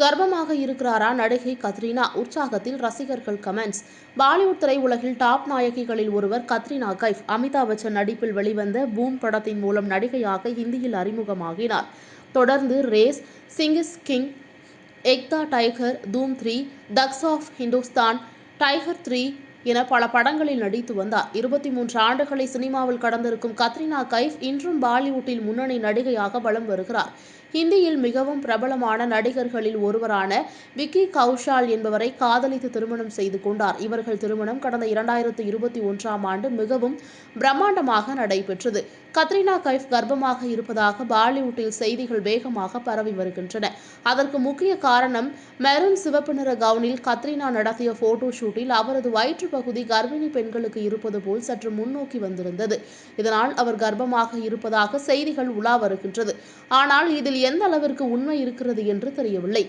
கர்ப்பமாக இருக்கிறாரா நடிகை கத்ரீனா? உற்சாகத்தில் ரசிகர்கள் கமெண்ட்ஸ் பாலிவுட் திரையுலகில் டாப் நாயகிகளில் ஒருவர் கத்ரீனா கைஃப். அமிதாப் பச்சன் நடிப்பில் வெளிவந்த பூம் படத்தின் மூலம் நடிகையாக ஹிந்தியில் அறிமுகமாகினார். தொடர்ந்து race Singh is king Ek Tha tiger Dhoom three thugs of Hindustan tiger three என பல படங்களில் நடித்து வந்தார். இருபத்தி மூன்று ஆண்டுகளை சினிமாவில் கடந்திருக்கும் கத்ரினா கைஃப் இன்றும் பாலிவுட்டில் முன்னணி நடிகையாக வலம் வருகிறார். ஹிந்தியில் மிகவும் பிரபலமான நடிகர்களில் ஒருவரான விக்கி கௌஷால் என்பவரை காதலித்து திருமணம் செய்து கொண்டார். இவர்கள் திருமணம் கடந்த இரண்டாயிரத்து இருபத்தி ஒன்றாம் ஆண்டு மிகவும் பிரம்மாண்டமாக நடைபெற்றது. கத்ரினா கைஃப் கர்ப்பமாக இருப்பதாக பாலிவுட்டில் செய்திகள் வேகமாக பரவி வருகின்றன. அதற்கு முக்கிய காரணம் மெரூன் சிவப்பு நிற கவுனில் கத்ரினா நடத்திய போட்டோ ஷூட்டில் அவரது வயிற்று பகுதி கர்ப்பிணி பெண்களுக்கு இருப்பது போல் சற்று முன்னோக்கி வந்திருந்தது. இதனால் அவர் கர்ப்பமாக இருப்பதாக செய்திகள் உலா வருகின்றது. ஆனால் இதில் எந்த அளவிற்கு உண்மை இருக்கிறது என்று தெரியவில்லை.